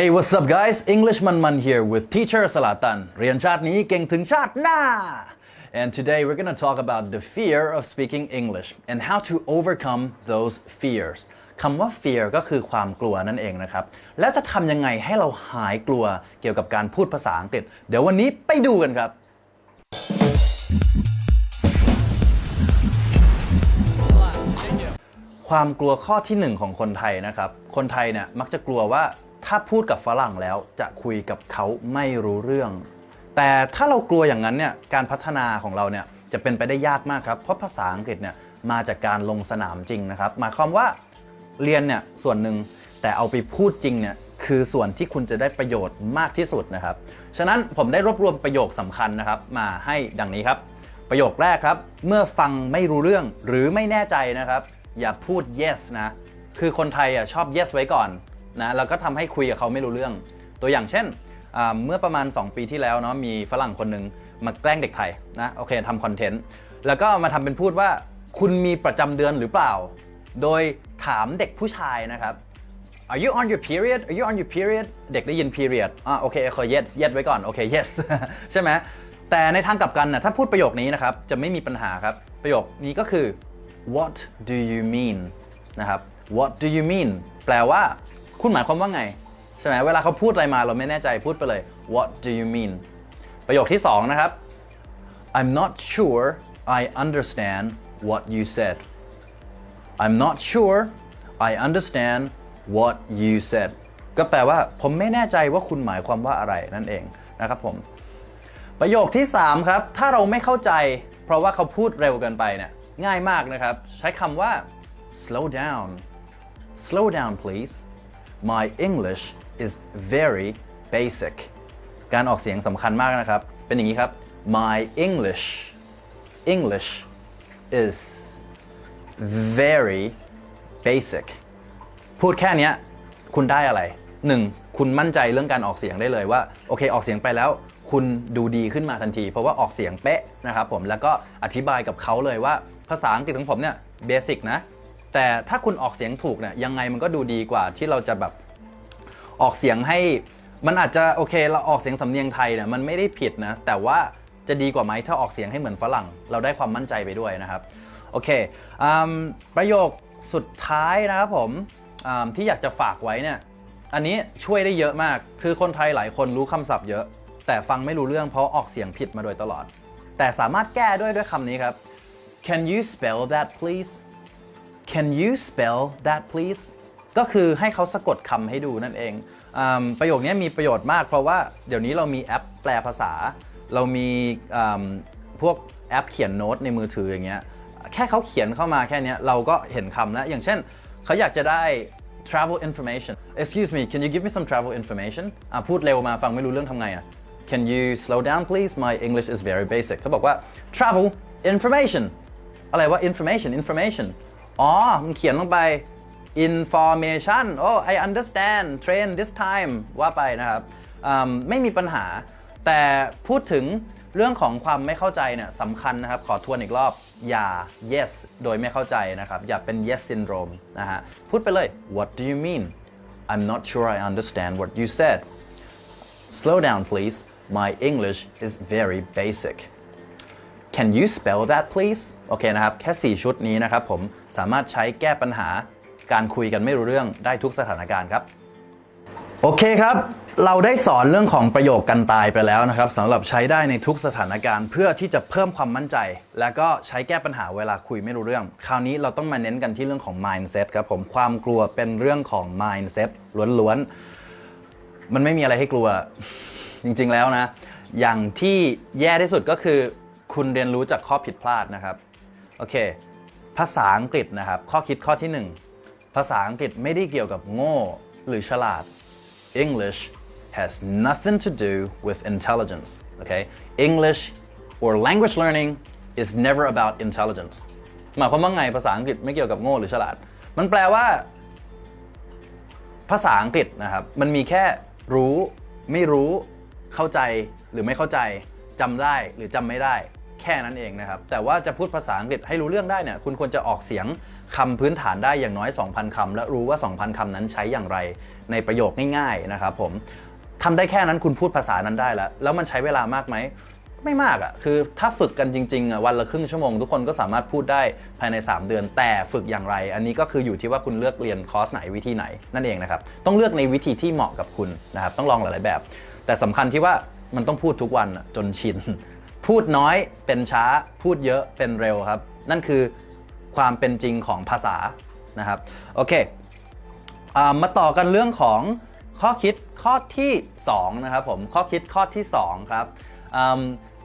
Hey what's up guys English Man Man here with teacher Salatan เรียนชาตินี้เก่งถึงชาติหน้า and today we're going to talk about the fear of speaking English and how to overcome those fears คำว่า fear ก็คือความกลัวนั่นเองนะครับ แล้วจะทำยังไงให้เราหายกลัวเกี่ยวกับการพูดภาษาอังกฤษ เดี๋ยววันนี้ไปดูกันครับ ความกลัวข้อที่หนึ่งของคนไทยนะครับ คนไทยเนี่ยมักจะกลัวว่า ถ้าพูดกับฝรั่งแล้วจะคุยกับเขาไม่รู้เรื่อง แต่ถ้าเรากลัวอย่างนั้นเนี่ยการพัฒนาของเราเนี่ยจะเป็นไปได้ยากมากครับ เพราะภาษาอังกฤษเนี่ยมาจากการลงสนามจริงนะครับ หมายความว่าเรียนเนี่ยส่วนหนึ่งแต่เอาไปพูดจริงเนี่ยคือส่วนที่คุณจะได้ประโยชน์มากที่สุดนะครับ ฉะนั้นผมได้รวบรวมประโยคสำคัญนะครับ มาให้ดังนี้ครับ ประโยคแรกครับ เมื่อฟังไม่รู้เรื่องหรือไม่แน่ใจนะครับ อย่าพูด yes นะ คือคนไทยอะชอบ yes ไว้ก่อน นะแล้วก็ทำให้คุยกับเขาไม่รู้เรื่อง ตัวอย่างเช่นเมื่อประมาณ 2 ปีที่แล้วเนาะมีฝรั่งคนหนึ่งมาแกล้งเด็กไทยนะโอเคทำคอนเทนต์แล้วก็มาทำเป็นพูดว่าคุณมีประจำเดือนหรือเปล่า โดยถามเด็กผู้ชายนะครับ Are you on your period Are you on your period เด็กได้ยิน period อ่าโอเคขอ yes yes ไว้ก่อน โอเค yes ใช่ไหมแต่ในทางกลับกันนะถ้าพูดประโยคนี้นะครับ จะไม่มีปัญหาครับ ประโยคนี้ก็คือ what do you mean นะครับ what do you mean แปลว่า คุณหมายความว่าไง ใช่ไหมเวลาเขาพูดอะไรมาเราไม่แน่ใจพูดไปเลย what do you mean ประโยคที่สองนะครับ I'm not sure I understand what you said I'm not sure I understand what you said ก็แปลว่าผมไม่แน่ใจว่าคุณหมายความว่าอะไรนั่นเองนะครับผม ประโยคที่ 3 ครับ ถ้าเราไม่เข้าใจ เพราะว่าเขาพูดเร็วเกินไปเนี่ยง่ายมากนะครับ ใช้คำว่า slow down slow down please my English is very basic การออกเสียงสำคัญมากนะครับ เป็นอย่างนี้ครับ my English English is very basic พูดแค่นี้คุณได้อะไร 1. คุณมั่นใจเรื่องการออกเสียงได้เลยว่า โอเค ออกเสียงไปแล้ว คุณดูดีขึ้นมาทันที เพราะว่าออกเสียงเป๊ะนะครับผมแล้วก็อธิบายกับเขาเลยว่าภาษาอังกฤษของผมเนี่ยเบสิกนะ แต่ถ้าคุณออกเสียงถูกเนี่ยยังไงมันก็ดูดีกว่าที่เราจะแบบออกเสียงให้ มันอาจจะโอเคเราออกเสียงสำเนียงไทยเนี่ยมันไม่ได้ผิดนะ แต่ว่าจะดีกว่าไหมถ้าออกเสียงให้เหมือนฝรั่ง เราได้ความมั่นใจไปด้วยนะครับโอเคอประโยคสุดท้ายนะครับผมที่อยากจะฝากไว้เนี่ยอันนี้ช่วยได้เยอะมาก คือคนไทยหลายคนรู้คำศัพท์เยอะ แต่ฟังไม่รู้เรื่องเพราะออกเสียงผิดมาโดยตลอด แต่สามารถแก้ด้วยด้วยคำนี้ครับ Can you spell that please Can you spell that please ก็คือให้เขาสะกดคำให้ดูนั่นเองอประโยคนี้มีประโยชน์มากเพราะว่าเดี๋ยวนี้เรามีแอปแปลภาษา เรามีพวกแอปเขียนโน้ตในมือถืออย่างเงี้ยแค่เขาเขียนเข้ามาแค่นี้เราก็เห็นคำแล้ว อย่างเช่น เขาอยากจะได้ travel information excuse me can you give me some travel information อะพูดเร็วมาฟังไม่รู้เรื่องทำไงอะ can you slow down please my English is very basic เขาบอกว่า travel information อะไรว่า information information อ๋อ มันเขียนลงไป information โอ้ I understand train this time ว่าไปนะครับมไม่มีปัญหา แต่พูดถึงเรื่องของความไม่เข้าใจเนี่ยสำคัญนะครับ ขอทวนอีกรอบ อย่า yes โดยไม่เข้าใจนะครับ อย่าเป็น yes syndrome นะฮะ พูดไปเลย what do you mean I'm not sure I understand what you said slow down please my English is very basic Can you spell that please โอเคนะครับ แค่ 4 ชุดนี้นะครับผมสามารถใช้แก้ปัญหาการคุยกันไม่รู้เรื่องได้ทุกสถานการณ์ครับ โอเคครับ เราได้สอนเรื่องของประโยคกันตายไปแล้วนะครับสำหรับใช้ได้ในทุกสถานการณ์เพื่อที่จะเพิ่มความมั่นใจ และก็ใช้แก้ปัญหาเวลาคุยไม่รู้เรื่อง คราวนี้เราต้องมาเน้นกันที่เรื่องของ mindset ครับผมความกลัวเป็นเรื่องของ mindset ล้วนๆมันไม่มีอะไรให้กลัวจริงๆแล้วนะ อย่างที่แย่ที่สุดก็คือ คุณเรียนรู้จากข้อผิดพลาดนะครับโอเค ภาษาอังกฤษนะครับ ข้อคิดข้อที่หนึ่งภาษาอังกฤษไม่ได้เกี่ยวกับโง่ หรือฉลาด English has nothing to do with intelligence. Okay? English or language learning is never about intelligence. หมายความว่าไงภาษาอังกฤษไม่เกี่ยวกับโง่หรือฉลาด มันแปลว่า ภาษาอังกฤษนะครับ มันมีแค่รู้ ไม่รู้ เข้าใจหรือไม่เข้าใจจำได้หรือจำไม่ได้ แค่นั้นเองนะครับ แต่ว่าจะพูดภาษาอังกฤษให้รู้เรื่องได้เนี่ยคุณควรจะออกเสียงคำพื้นฐานได้อย่างน้อย 2,000คำและรู้ว่า 2,000คำนั้นใช้อย่างไรในประโยคง่ายๆนะครับผมทำได้แค่นั้นคุณพูดภาษานั้นได้แล้ว แล้วมันใช้เวลามากไหมไม่มากอะ่ะคือถ้าฝึกกันจริงๆอะวันละครึ่งชั่วโมงทุกคนก็สามารถพูดได้ภายใน 3 เดือน แต่ฝึกอย่างไร อันนี้ก็คืออยู่ที่ว่าคุณเลือกเรียนคอร์สไหนวิธีไหนนั่นเองนะครับต้องเลือกในวิธีที่เหมาะกับคุณนะครับต้องลองหลายๆแบบ แต่สำคัญที่ว่ามันต้องพูดทุกวันจนชิน พูดน้อยเป็นช้าพูดเยอะเป็นเร็วครับ นั่นคือความเป็นจริงของภาษานะครับโอเคอมาต่อกันเรื่องของข้อคิดข้อที่ 2 นะครับผมข้อคิดข้อที่ 2 ครับ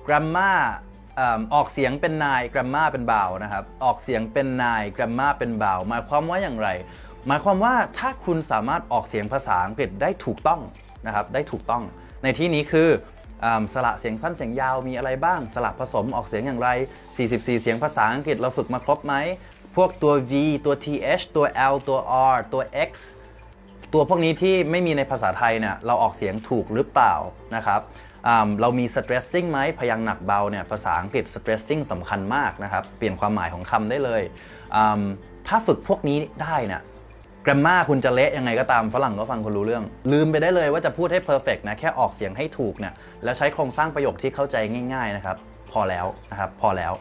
grammar ออกเสียงเป็นนาย grammar เป็นเบานะครับ ออกเสียงเป็นนาย grammar เป็นเบาหมายความว่าอย่างไร หมายความว่าถ้าคุณสามารถออกเสียงภาษาอังกฤษได้ถูกต้องนะครับได้ถูกต้อง ในที่นี้คือ สระเสียงสั้นเสียงยาวมีอะไรบ้าง สระผสมออกเสียงอย่างไร 44 เสียงภาษาอังกฤษเราฝึกมาครบไหม พวกตัว V ตัว TH ตัว L ตัว R ตัว X ตัวพวกนี้ที่ไม่มีในภาษาไทยเนี่ยเราออกเสียงถูกหรือเปล่านะครับเรามี stressing ไหมพยางค์หนักเบาเนี่ยภาษาอังกฤษ stressing สำคัญมากนะครับ เปลี่ยนความหมายของคำได้เลย ถ้าฝึกพวกนี้ได้เนี่ย grammar คุณจะเละยังไงก็ตามฝรั่งก็ฟังคุณรู้เรื่อง ลืมไปได้เลยว่าจะพูดให้ perfect นะ แค่ออกเสียงให้ถูกเนี่ยแล้วใช้โครงสร้างประโยคที่เข้าใจง่ายๆนะครับพอแล้วนะครับพอแล้ว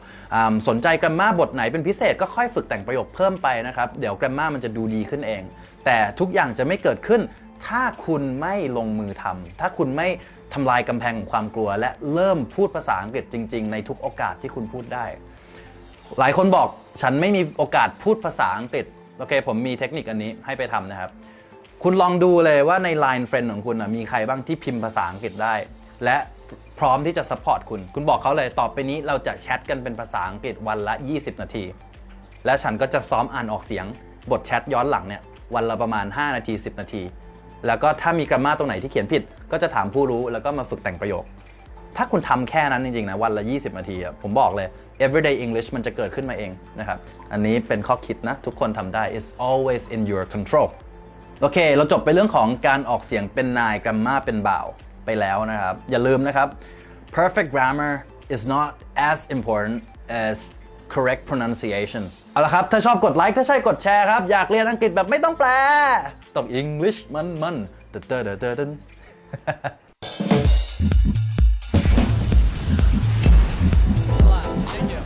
สนใจ grammar บทไหนเป็นพิเศษก็ค่อยฝึกแต่งประโยคเพิ่มไปนะครับ เดี๋ยว grammar มันจะดูดีขึ้นเอง แต่ทุกอย่างจะไม่เกิดขึ้น ถ้าคุณไม่ลงมือทำถ้าคุณไม่ทำลายกำแพงของความกลัว และเริ่มพูดภาษาอังกฤษจริง ๆ ในทุกโอกาสที่คุณพูดได้ หลายคนบอกฉันไม่มีโอกาสพูดภาษาอังกฤษ โอเคผมมีเทคนิคอันนี้ให้ไปทำนะครับ คุณลองดูเลยว่าใน Line Friend ของคุณนะมีใครบ้างที่พิมพ์ภาษาอังกฤษได้ และพร้อมที่จะซัพพอร์ตคุณ คุณบอกเขาเลยต่อไปนี้เราจะแชทกันเป็นภาษาอังกฤษวันละ 20 นาที และฉันก็จะซ้อมอ่านออกเสียง บทแชทย้อนหลังเนี่ยวันละประมาณ 5 นาที 10 นาที แล้วก็ถ้ามีกราฟมาตรงไหนที่เขียนผิด ก็จะถามผู้รู้แล้วก็มาฝึกแต่งประโยค ถ้าคุณทำแค่นั้นจริงๆนะวันละ 20 นาทีผมบอกเลย everyday English มันจะเกิดขึ้นมาเองนะครับ อันนี้เป็นข้อคิดนะ ทุกคนทำได้ it's always in your control โอเค เราจบไปเรื่องของการออกเสียงเป็นนายกร m มาเป็นบ่าวไปแล้วนะครับ อย่าลืมนะครับ perfect grammar is not as important as correct pronunciation เอาละครับ ถ้าชอบกดไลค์ ถ้าใช่กดแชร์ครับ อยากเรียนอังกฤษแบบไม่ต้องแปล ต้อง English มันมันๆเตอเตอเตอเตอ